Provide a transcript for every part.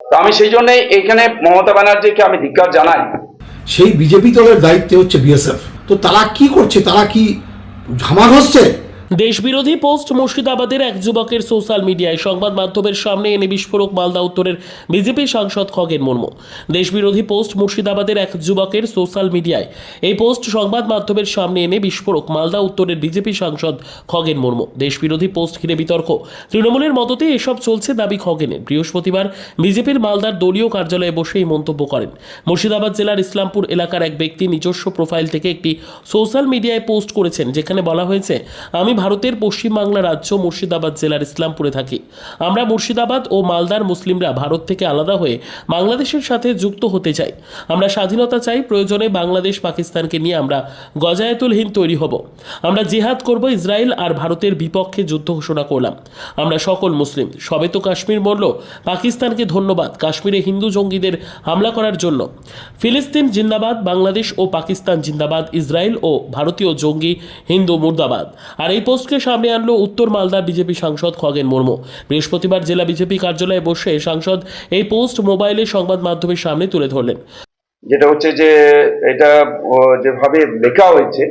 আমি সেই জন্য এখানে মমতা ব্যানার্জিকে আমি ধিক্কার জানাই। সেই বিজেপি দলের দায়িত্বে হচ্ছে বিএসএফ। তো তারা কি করছে? তারা কি ঝামা ঘষছে দেশবিরোধী পোস্ট মুর্শিদাবাদের এক যুবকের সোশ্যাল মিডিয়ায় সংবাদ মাধ্যমের সামনে এনে বিস্ফোরক মালদা উত্তরের বিজেপি সাংসদ খগেন মুর্মু। দেশবিরোধী পোস্ট মুর্শিদাবাদের এক যুবকের সোশ্যাল মিডিয়ায় এই পোস্ট সংবাদ মাধ্যমের সামনে এনে বিস্ফোরক মালদা উত্তরের বিজেপি সাংসদ খগেন মুর্মু। দেশবিরোধী পোস্ট ঘিরে বিতর্ক। তৃণমূলের মততে এসব চলছে দাবি খগেনের। বৃহস্পতিবার বিজেপির মালদার দলীয় কার্যালয়ে বসে এই মন্তব্য করেন। মুর্শিদাবাদ জেলার ইসলামপুর এলাকার এক ব্যক্তি নিজস্ব প্রোফাইল থেকে একটি সোশ্যাল মিডিয়ায় পোস্ট করেছেন, যেখানে বলা হয়েছে, আমি ভারতের পশ্চিমবাংলা রাজ্য মুর্শিদাবাদ জেলার ইসলামপুরে থাকি। আমরা মুর্শিদাবাদ ও মালদার মুসলিমরা ভারত থেকে আলাদা হয়ে বাংলাদেশের সাথে যুক্ত হতে চাই। আমরা স্বাধীনতা চাই, প্রয়োজনে বাংলাদেশ পাকিস্তানকে নিয়ে আমরা গজায়াতুল হিন্দ তৈরি হব। আমরা জিহাদ করব ইসরায়েল আর ভারতের বিপক্ষে যুদ্ধ ঘোষণা করলাম। আমরা সকল মুসলিম, সবে তো কাশ্মীর মরল, পাকিস্তানকে ধন্যবাদ, কাশ্মীরে হিন্দু জঙ্গিদের হামলা করার জন্য। ফিলিস্তিন জিন্দাবাদ, বাংলাদেশ ও পাকিস্তান জিন্দাবাদ, ইসরায়েল ও ভারতীয় জঙ্গি হিন্দু মুর্দাবাদ। আর এই পোস্টকে সামনে আনলো উত্তর মালদার বিজেপি সাংসদ খগেন মুর্মু। বৃহস্পতিবার জেলা বিজেপি কার্যালয়ে বসে সাংসদ এই পোস্ট মোবাইলে সংবাদ মাধ্যমের সামনে তুলে ধরলেন। যেটা হচ্ছে যে, এটা যেভাবে লেখা হয়েছে,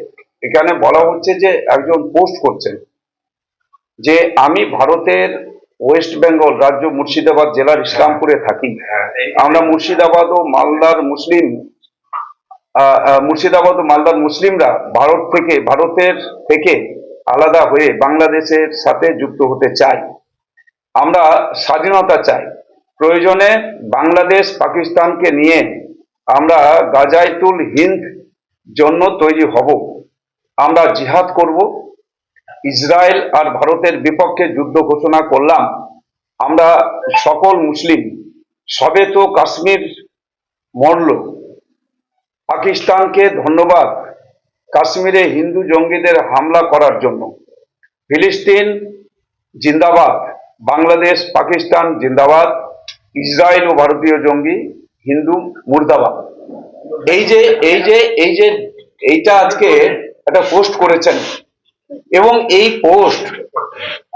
এখানে বলা হচ্ছে যে একজন পোস্ট করছেন। যে আমি ভারতের ওয়েস্ট বেঙ্গল রাজ্য মুর্শিদাবাদ জেলার ইসলামপুরে থাকি। আমরা মুর্শিদাবাদ ও মালদার মুসলিম মুর্শিদাবাদ ও মালদার মুসলিমরা ভারত থেকে, ভারতের থেকে আলাদা হয়ে বাংলাদেশের সাথে যুক্ত হতে চাই। আমরা স্বাধীনতা চাই। প্রয়োজনে বাংলাদেশ পাকিস্তানকে নিয়ে আমরা গাজাইতুল হিন্দ জন্য তৈরি হব। আমরা জিহাদ করব। ইসরায়েল আর ভারতের বিপক্ষে যুদ্ধ ঘোষণা করলাম। আমরা সকল মুসলিম সবে তো কাশ্মীর মরল। পাকিস্তানকে ধন্যবাদ। কাশ্মীরে হিন্দু জঙ্গিদের হামলা করার জন্য। ফিলিস্তিন জিন্দাবাদ, বাংলাদেশ, পাকিস্তান জিন্দাবাদ, ইসরায়েল ও ভারতীয় জঙ্গি, হিন্দু মুর্দাবাদ। এই যে এই যে এই যে, এইটা আজকে একটা পোস্ট করেছেন। এবং এই পোস্ট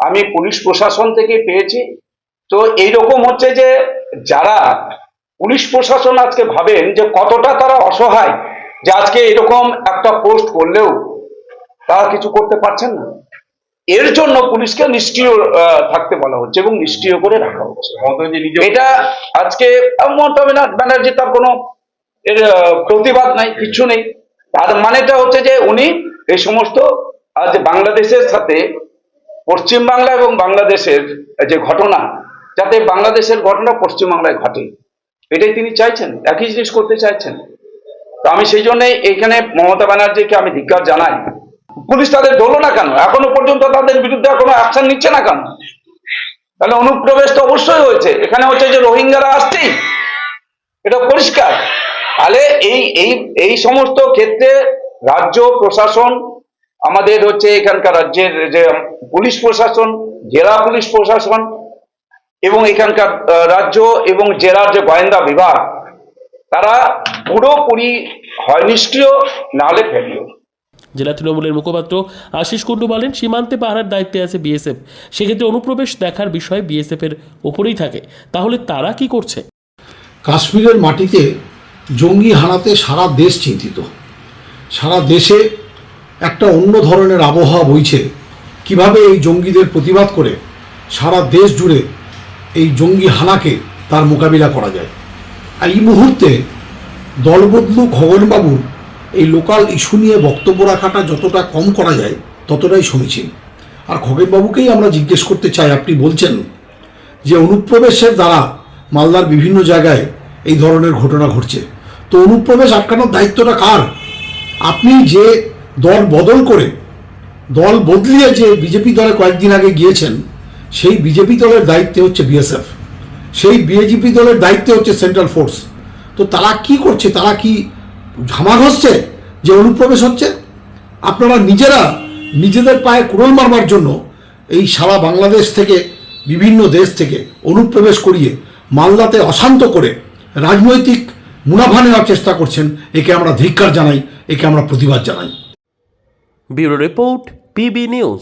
আমি পুলিশ প্রশাসন থেকে পেয়েছি। তো এইরকম হচ্ছে যে, যারা পুলিশ প্রশাসন আজকে ভাবেন যে কতটা তারা অসহায় যে আজকে এরকম একটা পোস্ট করলেও তারা কিছু করতে পারছেন না। এর জন্য পুলিশকে নিষ্ক্রিয় থাকতে বলা হচ্ছে এবং নিষ্ক্রিয় করে রাখা হচ্ছে। এটা আজকে মমতা ব্যানার- ব্যানার্জি তার কোনো এর প্রতিবাদ নাই কিছু নেই। তার মানেটা হচ্ছে যে উনি এই সমস্ত আজ বাংলাদেশের সাথে পশ্চিমবাংলা এবং বাংলাদেশের যে ঘটনা যাতে বাংলাদেশের ঘটনা পশ্চিমবাংলায় ঘটে। এটাই তিনি চাইছেন একই জিনিস করতে চাইছেন। তো আমি সেই জন্য এইখানে মমতা ব্যানার্জিকে আমি ধিক্কার জানাই। পুলিশ তাদের ধরলো না কেন? এখনও পর্যন্ত তাদের বিরুদ্ধে কোনো অ্যাকশন নিচ্ছে না কেন? তাহলে অনুপ্রবেশ তো অবশ্যই হয়েছে। এখানে হচ্ছে যে রোহিঙ্গারা আসছেই এটা পরিষ্কার। তাহলে এই এই এই সমস্ত ক্ষেত্রে রাজ্য প্রশাসন, আমাদের হচ্ছে এখানকার রাজ্যের যে পুলিশ প্রশাসন, জেলা পুলিশ প্রশাসন এবং এখানকার রাজ্য এবং জেলার যে গোয়েন্দা বিভাগ তারা পুরোপুরি হয় নিষ্ক্রিয় নাহলে ফেলিও। জেলা তৃণমূলের মুখপাত্র আশিস কুণ্ডু বলেন সীমান্তে পাহারার দায়িত্বে আছে বিএসএফ। সেক্ষেত্রে অনুপ্রবেশ দেখার বিষয় বিএসএফ এর উপরেই থাকে। তাহলে তারা কি করছে? কাশ্মীরের মাটিতে জঙ্গি হানাতে সারা দেশ চিন্তিত। সারা দেশে একটা অন্য ধরনের আবহাওয়া বইছে। কীভাবে এই জঙ্গিদের প্রতিবাদ করে সারা দেশ জুড়ে এই জঙ্গি হানাকে তার মোকাবিলা করা যায়? আর এই মুহূর্তে দলবদলু খগনবাবুর এই লোকাল ইস্যু নিয়ে বক্তব্য রাখাটা যতটা কম করা যায়, ততটাই সমীচীন। আর খগেনবাবুকেই আমরা জিজ্ঞেস করতে চাই, আপনি বলছেন যে অনুপ্রবেশের দ্বারা মালদার বিভিন্ন জায়গায় এই ধরনের ঘটনা ঘটছে। তো অনুপ্রবেশ আটকানোর দায়িত্বটা কার? আপনি যে দল বদল করে দল বদলিয়ে যে বিজেপি দলে কয়েকদিন আগে গিয়েছেন, সেই বিজেপি দলের দায়িত্বে হচ্ছে বিএসএফ। সেই বিজেপি দলের দায়িত্বে হচ্ছে সেন্ট্রাল ফোর্স তো তারা কি করছে? তারা কি ঝামা ঘষছে যে অনুপ্রবেশ হচ্ছে? আপনারা নিজেরা নিজেদের পায়ে কুড়োল মারবার জন্য এই সারা বাংলাদেশ থেকে, বিভিন্ন দেশ থেকে অনুপ্রবেশ করিয়ে মালদাতে অশান্ত করে রাজনৈতিক মুনাফা নেওয়ার চেষ্টা করছেন। একে আমরা ধিক্কার জানাই, একে আমরা প্রতিবাদ জানাই। Bureau report PB news